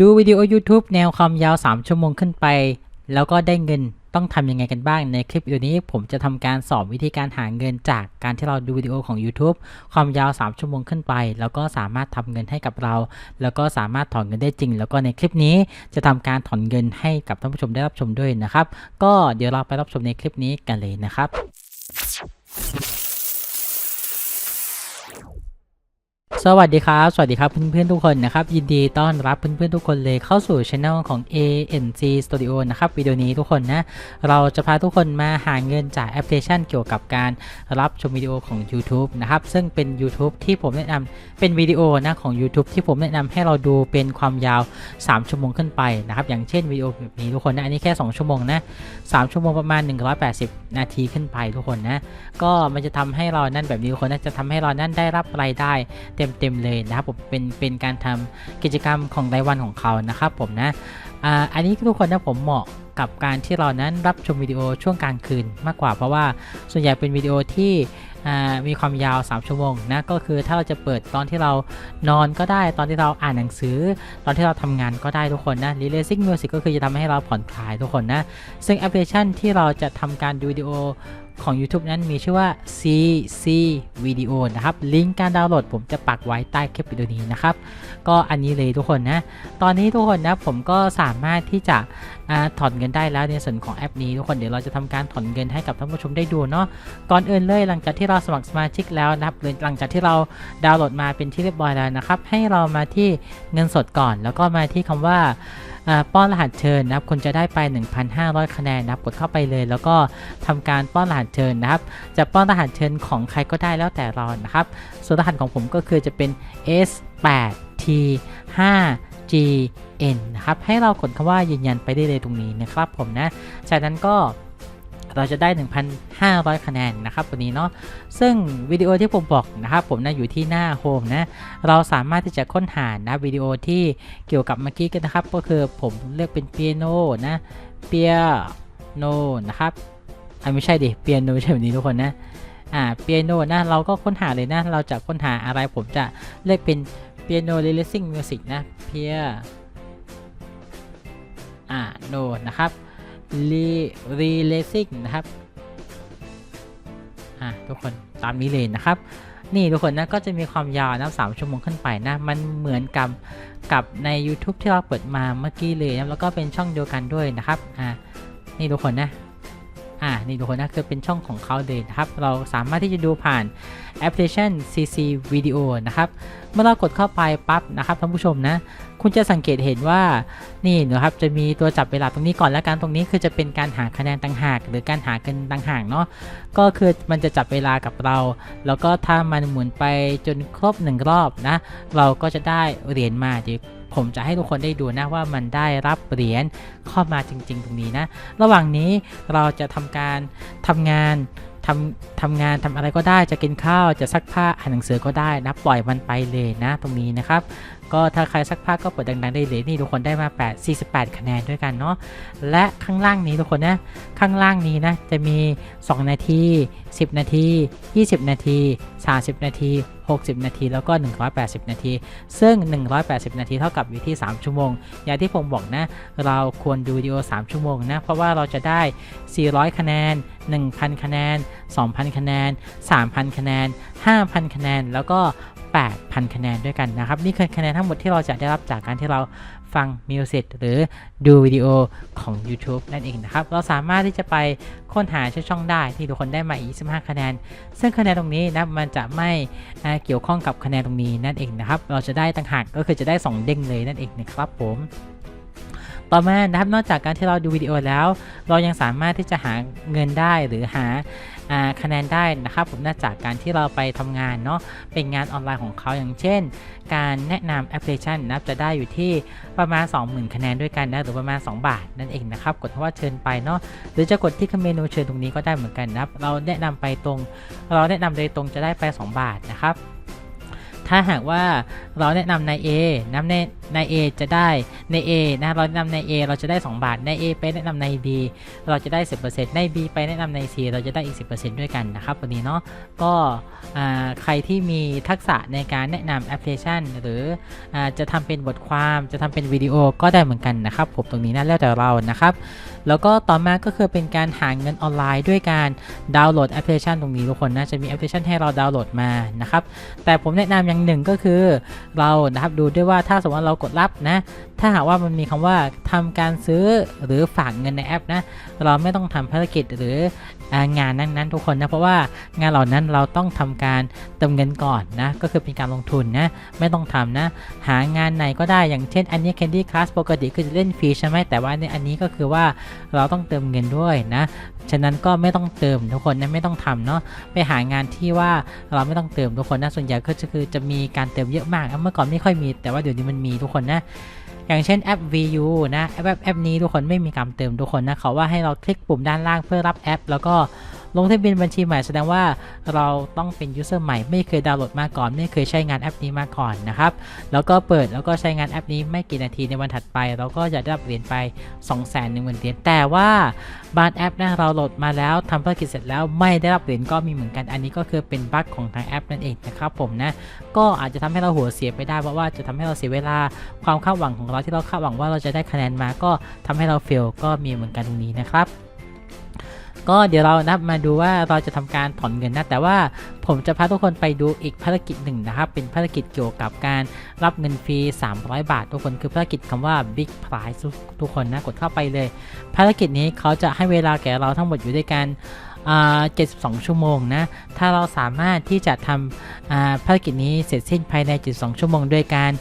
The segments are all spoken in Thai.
ดูวิดีโอ YouTube แนวความยาว 3 ชั่วโมงขึ้นไป แล้วก็ได้เงินต้องทำยังไงกันบ้าง ในคลิปวิดีโอนี้ผมจะทำการสอนวิธีการหาเงินจากการที่เราดูวิดีโอของ YouTube ความยาว 3 ชั่วโมงขึ้นไป แล้วก็สามารถทำเงินให้กับเรา แล้วก็สามารถถอนเงินได้จริง แล้วก็ในคลิปนี้จะทำการถอนเงินให้กับท่านผู้ชมได้รับชมด้วยนะครับ ก็เดี๋ยวเราไปรับชมในคลิปนี้กันเลยนะครับ สวัสดีครับ สวัสดีครับเพื่อนๆทุกคนนะครับ ยินดีต้อนรับเพื่อนๆทุกคนเลยเข้าสู่ช anel ของ ANC Studio นะครับวิดีโอนี้ทุกคนนะ เราจะพาทุกคนมาหาเงินจากแอปพลิเคชันเกี่ยวกับการรับชมวิดีโอของ YouTube นะครับ ซึ่งเป็น YouTube ที่ผมแนะนำเป็นวิดีโอนะของ YouTube ที่ผมแนะนำให้เราดูเป็นความยาว 3 ชั่วโมงขึ้นไปนะครับ อย่างเช่นวิดีโอแบบนี้ทุกคนนะ อันนี้แค่ 2 ชั่วโมงนะ3ชั่วโมงประมาณ 180 นาทีขึ้นไปทุกคนนะ ก็มันจะทำให้เรานั่นแบบนี้ทุกคนนะจะทำให้เรานั่นได้รับรายได้เต็มๆเลยนะครับผมเป็นเป็นการทำกิจกรรมของรายวันของเขานะครับผมนะอ่าอันนี้ทุกคนนะผมเหมาะกับการที่เรานั้นรับชมวิดีโอช่วงกลางคืนมากกว่า เพราะว่าส่วนใหญ่เป็นวิดีโอที่มีความยาว 3 ชั่วโมงนะก็คือถ้าเราจะเปิดตอนที่เรานอนก็ได้ตอนที่เราอ่านหนังสือ ตอนที่เราทำงานก็ได้ทุกคนนะ Relaxing Music ก็คือจะทำให้เราผ่อนคลายทุกคนนะ ซึ่งแอปพลิเคชันที่เราจะทำการดูวิดีโอ ของ YouTube นั้นมีชื่อว่า CC Video นะครับ ลิงก์การดาวน์โหลดผมจะปักไว้ใต้คลิปวิดีโอนี้นะครับ ก็อันนี้เลยทุกคนนะ ตอนนี้ทุกคนนะผมก็สามารถที่จะอถอนเงินได้แล้วในส่วนของแอปนี้ทุกคนเดี๋ยวเราจะทำการถอนเงินให้กับท่านผู้ชมได้ดูเนาะ ก่อนอื่นเลยหลังจากที่เราสมัครสมาชิกแล้วนะครับหรือหลังจากที่เราดาวน์โหลดมาเป็นที่เรียบร้อยแล้วนะครับ ให้เรามาที่เงินสดก่อน แล้วก็มาที่คำว่าอ่า ป้อนรหัสเชิญนะครับคุณจะได้ไป 1,500 คะแนนนะครับกดเข้าไปเลย แล้วก็ทำการป้อนรหัสเชิญนะครับ จะป้อนรหัสเชิญของใครก็ได้แล้วแต่เรานะครับ ส่วนรหัสของผมก็คือจะเป็น S8T 5 GN นะครับให้เรากดคำว่ายืนยันไปได้เลยตรงนี้นะครับผมนะ จากนั้นก็ เราจะได้ 1,500 คะแนนนะครับวันนี้เนาะซึ่งวิดีโอที่ผมบอกนะครับผมนะอยู่ที่หน้าโฮมนะเราสามารถที่จะค้นหานะวิดีโอที่เกี่ยวกับเมื่อกี้กันนะครับ ก็คือผมเลือกเป็นเปียโนนะเปียโนนะครับอ่าไม่ใช่ดิเปียโนใช่แบบนี้ทุกคนนะอ่าเปียโนนะเราก็ค้นหาเลยนะ เราจะค้นหาอะไรผมจะเลือกเป็นเปียโน releasing music นะเปียอ่าโนนะครับ รีเลสิกนะครับอ่าทุกคนตามนี้เลยนะครับ นี่ทุกคนนะก็จะมีความยาวนะสามชั่วโมงขึ้นไปนะ มันเหมือนกับกับใน YouTube ที่เราเปิดมาเมื่อกี้เลยนะแล้วก็เป็นช่องเดียวกันด้วยนะครับอ่านี่ทุกคนนะ อ่านี่ทุกคนนะคือเป็นช่องของเขาเลยนะครับ เราสามารถที่จะดูผ่านแอปพลิเคชัน CC Video นะครับเมื่อเรากดเข้าไปปั๊บนะครับท่านผู้ชมนะ คุณจะสังเกตเห็นว่านี่นะครับจะมีตัวจับเวลาตรงนี้ก่อนแล้วกันตรงนี้คือจะเป็นการหาคะแนนต่างหาก หรือการหาเงินต่างหากเนาะก็คือมันจะจับเวลากับเรา แล้วก็ถ้ามันหมุนไปจนครบหนึ่งรอบนะ เราก็จะได้เหรียญมาเดี๋ยว ผมจะให้ทุกคนได้ดูนะว่ามันได้รับเหรียญเข้ามาจริง ๆ ตรงนี้นะ ระหว่างนี้เราจะทำการทำงานทำทำงานทำอะไรก็ได้จะกินข้าวจะซักผ้าอ่านหนังสือก็ได้นะปล่อยมันไปเลยนะตรงนี้นะครับ ก็ถ้าใครซักผ้าก็เปิดดังๆได้เลยนี่ทุกคนได้มา8 48 คะแนนด้วยกันเนาะและข้างล่างนี้ทุกคนนะข้างล่างนี้นะจะมี 2 นาที 10 นาที 20 นาที 30 นาที 60 นาที แล้วก็ 180 นาที ซึ่ง 180 นาทีเท่ากับอยู่ที่ 3 ชั่วโมง อย่างที่ผมบอกนะ เราควรดูวิดีโอ 3 ชั่วโมงนะ เพราะว่าเราจะได้ 400 คะแนน 1,000 คะแนน 2,000 คะแนน 3,000 คะแนน 5,000 คะแนน แล้วก็ 8,000 คะแนนด้วยกันนะครับนี่คือคะแนนทั้งหมดที่เราจะได้รับจากการที่เราฟังมิวสิกหรือดูวิดีโอของ YouTube นั่นเองนะครับ เราสามารถที่จะไปค้นหาชื่อช่องได้ที่ทุกคนได้มาอีก25คะแนน ซึ่งคะแนนตรงนี้นะมันจะไม่เกี่ยวข้องกับคะแนนตรงนี้นั่นเองนะครับ เราจะได้ต่างหากก็คือจะได้ 2 เด้งเลยนั่นเองนะครับผมต่อมานะครับนอกจากการที่เราดูวิดีโอแล้ว เรายังสามารถที่จะหาเงินได้หรือหา คะแนนได้นะครับผมนอกจากการที่เราไปทำงานเนาะเป็นงานออนไลน์ของเขาอย่างเช่น การแนะนำแอปพลิเคชันนับจะได้อยู่ที่ประมาณ 20,000 คะแนนด้วยกันนะหรือประมาณ 2 บาทนั่นเองนะครับกดคำว่าเชิญไปเนาะหรือจะกดที่เมนูเชิญตรงนี้ก็ได้เหมือนกันนะครับเราแนะนำไปตรง เราแนะนำโดยตรงจะได้ไป 2 บาทนะครับถ้าหากว่าเราแนะนำนาย A นำในนาย A จะได้ใน A นะเราแนะนำใน A เราจะได้ 2 บาทใน A ไปแนะนำใน B เราจะได้ 10%ใน B ไปแนะนำใน C เราจะได้อีก 10%ด้วยกันนะครับวันนี้เนาะก็ใครที่มีทักษะในการแนะนำแอปพลิเคชัน หรืออจะทำเป็นบทความจะทำเป็นวิดีโอก็ได้เหมือนกันนะครับผมตรงนี้นะแล้วแต่เรานะครับ แล้วก็ต่อมาก็คือเป็นการหาเงินออนไลน์ด้วยการดาวน์โหลดแอปพลิเคชันตรงนี้ทุกคนนะจะมีแอปพลิเคชันให้เราดาวน์โหลดมานะครับแต่ผมแนะนำอย่างหนึ่งก็คือเรานะครับดูด้วยว่าถ้าสมมติว่าเรากดรับนะ ถ้าหากว่ามันมีคำว่าทำการซื้อหรือฝากเงินในแอปนะ เราไม่ต้องทำภารกิจหรืองานนั้นๆทุกคนนะ เพราะว่างานเหล่านั้นเราต้องทำการเติมเงินก่อนนะ ก็คือเป็นการลงทุนนะ ไม่ต้องทำนะ หางานไหนก็ได้ อย่างเช่นอันนี้ Candy Crush ปกติคือจะเล่นฟรีใช่ไหมแต่ว่าในอันนี้ก็คือว่าเราต้องเติมเงินด้วยนะ ฉะนั้นก็ไม่ต้องเติมทุกคนนะไม่ต้องทำเนาะไปหางานที่ว่าเราไม่ต้องเติมทุกคนนะส่วนใหญ่ก็จะคือจะมีการเติมเยอะมากเมื่อก่อนไม่ค่อยมี แต่ว่าเดี๋ยวนี้มันมีทุกคนนะอย่างเช่นแอป VU นะแอปแอปแอปนี้ทุกคนไม่มีการเติมทุกคนนะเขาว่าให้เราคลิกปุ่มด้านล่างเพื่อรับแอป แล้วก็ ลงทะเบียนบัญชีใหม่แสดงว่าเราต้องเป็นยูเซอร์ใหม่ไม่เคยดาวน์โหลดมาก่อน ไม่เคยใช้งานแอปนี้มาก่อนนะครับ แล้วก็เปิดแล้วก็ใช้งานแอปนี้ไม่กี่นาทีในวันถัดไป เราก็จะได้รับเหรียญไป 2 1 0 0 0 0เหรียญแต่ว่าบางแอปนะเราโหลดมาแล้วทำภารกิจเสร็จแล้วไม่ได้รับเหรียญก็มีเหมือนกันอันนี้ก็คือเป็นบั๊กของทางแอปนั่นเองนะครับผมนะก็อาจจะทำให้เราหัวเสียไปได้เพราะว่าจะทำให้เราเสียเวลาความคาดหวังของเราที่เราคาดหวังว่าเราจะได้คะแนนมาก็ทำให้เราเฟลก็มีเหมือนกันตรงนี้นะครับ ก็เดี๋ยวเรานับมาดูว่าเราจะทำการถอนเงินนะ แต่ว่าผมจะพาทุกคนไปดูอีกภารกิจหนึ่งนะครับ เป็นภารกิจเกี่ยวกับการรับเงินฟรี 300 บาท ทุกคนคือภารกิจคำว่า Big Prize ทุกคนนะกดเข้าไปเลย ภารกิจนี้เขาจะให้เวลาแก่เราทั้งหมดอยู่ด้วยกัน72 ชั่วโมงนะ ถ้าเราสามารถที่จะทำภารกิจนี้เสร็จสิ้นภายใน 72 ชั่วโมงด้วยการ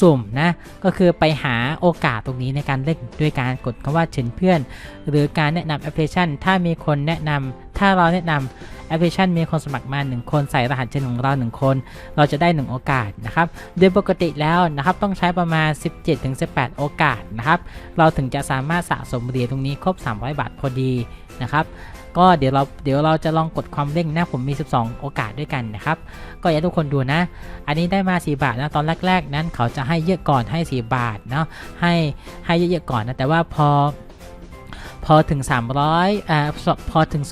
สุ่มนะก็คือไปหาโอกาสตรงนี้ในการเล่นด้วยการกดคำว่าเชิญเพื่อน หรือการแนะนำแอปพลิเคชัน ถ้ามีคนแนะนำถ้าเราแนะนำแอปพลิเคชันมีคนสมัครมา 1 คนใส่รหัสเชิญของเรา 1 คน เราจะได้ 1 โอกาสนะครับโดยปกติแล้วนะครับต้องใช้ประมาณ 17-18 โอกาสนะครับเราถึงจะสามารถสะสมเหรียญตรงนี้ครบ 300 บาทพอดีนะครับ ก็เดี๋ยวเราเดี๋ยวเราจะลองกดความเร่งนะผมมี 12 โอกาสด้วยกันนะครับ ก็อยากให้ทุกคนดูนะ อันนี้ได้มา 4 บาทนะตอนแรก ๆ นั้นเขาจะให้เยอะก่อนให้ 4 บาทเนาะให้ให้เยอะๆก่อนนะแต่ว่าพอพอถึง 300อ่าพอถึง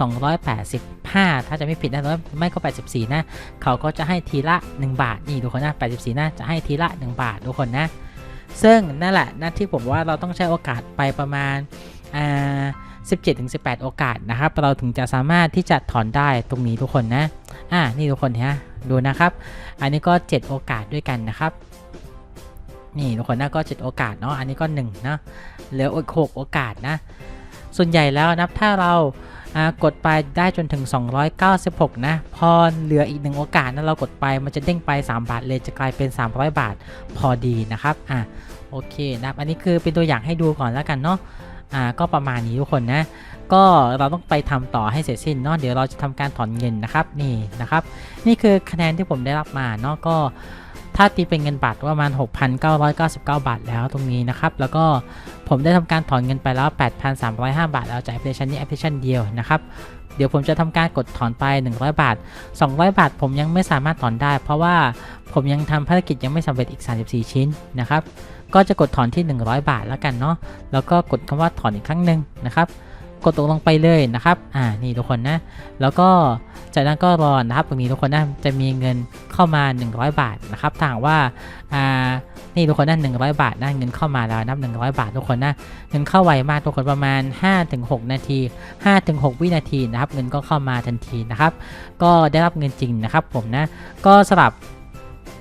285 ถ้าจะไม่ผิดนะไม่ก็ 84 นะ เขาก็จะให้ทีละ 1 บาท นี่ทุกคนนะ 84 นะ จะให้ทีละ 1 บาททุกคนนะ ซึ่งนั่นแหละนะที่ผมว่าเราต้องใช้โอกาสไปประมาณ อ่า 17-18 โอกาสนะครับ เราถึงจะสามารถที่จะถอนได้ตรงนี้ทุกคนนะ อ่า นี่ทุกคนฮะ ดูนะครับ อันนี้ก็ 7 โอกาสด้วยกันนะครับ นี่ทุกคนนะก็ 7 โอกาสเนาะ อันนี้ก็1นะเหลืออีก6โอกาสนะ ส่วนใหญ่แล้วนะถ้าเราอ่ากดไปได้จนถึง 296 นะ พอเหลืออีกหนึ่งโอกาสนะเรากดไปมันจะเด้งไป 3 บาทเลยจะกลายเป็น 300 บาทพอดีนะครับ อะ โอเคนะครับ อันนี้คือเป็นตัวอย่างให้ดูก่อนแล้วกันเนาะ อ่าก็ประมาณนี้ทุกคนนะ ก็เราต้องไปทำต่อให้เสร็จสิ้นเนาะเดี๋ยวเราจะทำการถอนเงินนะครับนี่นะครับ นี่คือคะแนนที่ผมได้รับมาเนาะก็ถ้าตีเป็นเงินบาทประมาณ 6,999 บาทแล้วตรงนี้นะครับ แล้วก็ผมได้ทำการถอนเงินไปแล้ว 8,305 บาทแล้วจากแอปพลิเคชันนี้แอปพลิเคชันเดียวนะครับ เดี๋ยวผมจะทำการกดถอนไป 100 บาท 200 บาทผมยังไม่สามารถถอนได้ เพราะว่าผมยังทำภารกิจยังไม่สำเร็จอีก 34 ชิ้นนะครับ ก็จะกดถอนที่ 100 บาทแล้วกันเนาะแล้วก็กดคำว่าถอนอีกครั้งหนึ่งนะครับ กดตกลงไปเลยนะครับอ่านี่ทุกคนนะ แล้วก็จากนั้นก็รอนะครับตรงนี้ทุกคนนะจะมีเงินเข้ามา 100 บาทนะครับถ้าหากว่าอ่านี่ทุกคนนะ100บาทนะเงินเข้ามาแล้วนับ100บาททุกคนนะเงินเข้าไวมากทุกคนประมาณ 5-6 นาที 5-6 วินาทีนะครับเงินก็เข้ามาทันทีนะครับ ก็ได้รับเงินจริงนะครับผมนะก็สำหรับ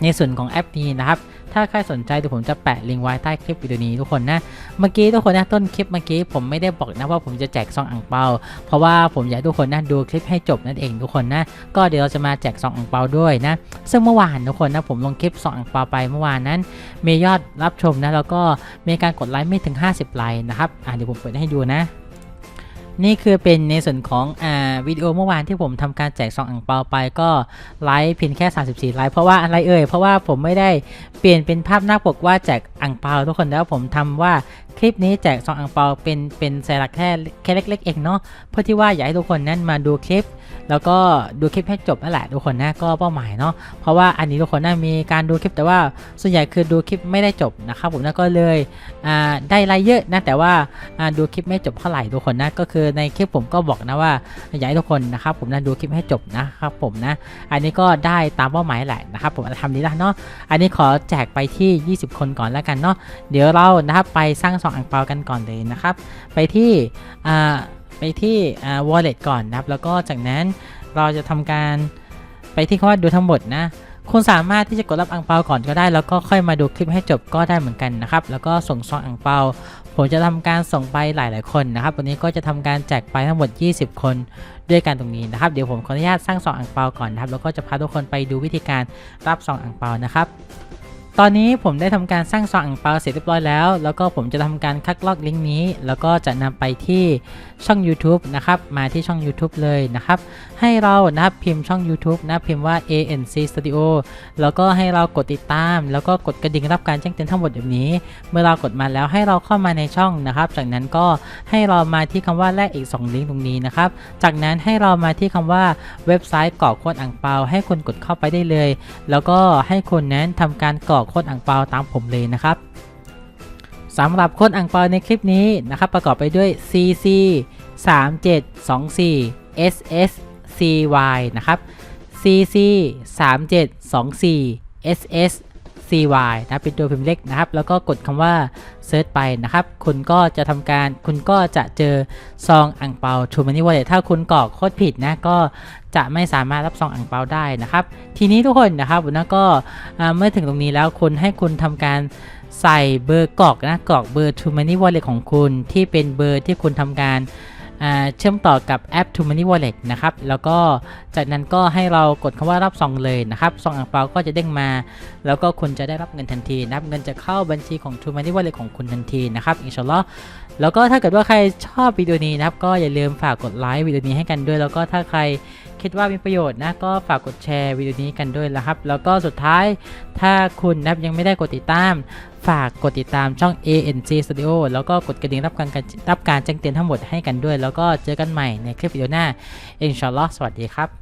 ในส่วนของแอปนี้นะครับ ถ้าใครสนใจเดี๋ยวผมจะแปะลิงก์ไว้ใต้คลิปวิดีโอนี้ทุกคนนะ เมื่อกี้ทุกคนนะต้นคลิปเมื่อกี้ผมไม่ได้บอกนะว่าผมจะแจกซองอ่างเปา เพราะว่าผมอยากทุกคนนะดูคลิปให้จบนั่นเองทุกคนนะ ก็เดี๋ยวเราจะมาแจกซองอ่างเปาด้วยนะ ซึ่งเมื่อวานทุกคนนะผมลงคลิปซองอ่างเปาไปเมื่อวานนั้น มียอดรับชมนะแล้วก็มีการกดไลค์ไม่ถึง 50 ไลค์นะครับอ่าเดี๋ยวผมเปิดให้ดูนะ นี่คือเป็นในส่วนของอ่าวิดีโอเมื่อวานที่ผมทำการแจกซองอ่างเปาไปก็ไลค์เพียงแค่ 34 ไลค์เพราะว่าอะไรเอ่ยเพราะว่าผมไม่ได้เปลี่ยนเป็นภาพหน้าปกว่าแจกอ่างเปาทุกคนแล้วผมทำว่าคลิปนี้แจกซองอ่างเปาเป็นเป็นสลักแค่แค่เล็ก ๆ เองเนาะเพื่อที่ว่าอยากให้ทุกคนนั้นมาดูคลิป แล้วก็ดูคลิปให้จบนั่นแหละทุกคนนะก็เป้าหมายเนาะเพราะว่าอันนี้ทุกคนนะมีการดูคลิปแต่ว่าส่วนใหญ่คือดูคลิปไม่ได้จบนะครับผมนะก็เลยได้รายเยอะนะแต่ว่าดูคลิปไม่จบเท่าไหร่ทุกคนนะก็คือในคลิปผมก็บอกนะว่าอยากให้ทุกคนนะครับผมนะดูคลิปให้จบนะครับผมนะอันนี้ก็ได้ตามเป้าหมายแหละนะครับผมทำนี้ละเนาะอันนี้ขอแจกไปที่ 20 คนก่อนแล้วกันเนาะเดี๋ยวเรานะครับไปสร้างซองอ่างเปากันก่อนเลยนะครับ ไปที่อ่า ไปที่ wallet ก่อนนะครับ แล้วก็จากนั้นเราจะทำการไปที่คำว่าดูทั้งหมดนะคุณสามารถที่จะกดรับอ่างเปาก่อนก็ได้ แล้วก็ค่อยมาดูคลิปให้จบก็ได้เหมือนกันนะครับ แล้วก็ส่งซองอ่างเปา ผมจะทำการส่งไปหลาย ๆ คนนะครับวันนี้ก็จะทำการแจกไปทั้งหมด 20 คนด้วยกันตรงนี้นะครับ เดี๋ยวผมขออนุญาตสร้างซองอ่างเปาก่อนนะครับ แล้วก็จะพาทุกคนไปดูวิธีการรับซองอ่างเปานะครับ ตอนนี้ผมได้ทำการสร้างซองอ่างเปาเสร็จเรียบร้อยแล้ว แล้วก็ผมจะทำการคัดลอกลิงก์นี้ แล้วก็จะนำไปที่ช่อง YouTube นะครับ มาที่ช่อง YouTube เลยนะครับ ให้เรานะครับพิมพ์ช่อง YouTube นะพิมพ์ว่า ANC Studio แล้วก็ให้เรากดติดตาม แล้วก็กดกระดิ่งรับการแจ้งเตือนทั้งหมดแบบนี้ เมื่อเรากดมาแล้วให้เราเข้ามาในช่องนะครับ จากนั้นก็ให้เรามาที่คำว่าแลกอีก 2 ลิงก์ตรงนี้นะครับ จากนั้นให้เรามาที่คำว่าเว็บไซต์กรอกโค้ดอ่างเปาให้คุณกดเข้าไปได้เลย แล้วก็ให้คุณนั้นทำการกรอกโค้ดอ่างเปาตามผมเลยนะครับสำหรับโค้ดอ่างเปาในคลิปนี้นะครับประกอบไปด้วย CC 3724 SS CY นะครับ CC 3724 SS CY นะเป็นตัวพิมพ์เล็กนะครับ แล้วก็กดคำว่า Search ไปนะครับ คุณก็จะทำการ คุณก็จะเจอซองอ่างเปา True Money Wallet ถ้าคุณกรอกโค้ดผิดนะ ก็จะไม่สามารถรับซองอ่างเปาได้นะครับ ทีนี้ทุกคนนะครับผมนะก็เมื่อถึงตรงนี้แล้วคุณให้คุณทำการใส่เบอร์กรอกนะกรอกเบอร์ True Money Wallet ของคุณที่เป็นเบอร์ที่คุณทำการ เชื่อมต่อกับแอป t o Money Wallet นะครับแล้วก็จากนั้นก็ให้เรากดคำว่ารับซองเลยนะครับซองอ่างเปาก็จะเด้งมา แล้วก็คุณจะได้รับเงินทันทีนะครับเงินจะเข้าบัญชีของ t o Money Wallet ของคุณทันทีนะครับอินชาอัลลอฮ์แล้วก็ถ้าเกิดว่าใครชอบวิดีโอนี้นะครับก็อย่าลืมฝากกดไลค์วิดีโอนี้ให้กันด้วย แล้วก็ถ้าใคร คิดว่ามีประโยชน์นะก็ฝากกดแชร์วิดีโอนี้กันด้วยนะครับ แล้วก็สุดท้ายถ้าคุณนะยังไม่ได้กดติดตาม ฝากกดติดตามช่อง ANC Studio แล้วก็กดกระดิ่งรับการรับการแจ้งเตือนทั้งหมดให้กันด้วย แล้วก็เจอกันใหม่ในคลิปวิดีโอหน้าอินชาอัลลอฮ์สวัสดีครับ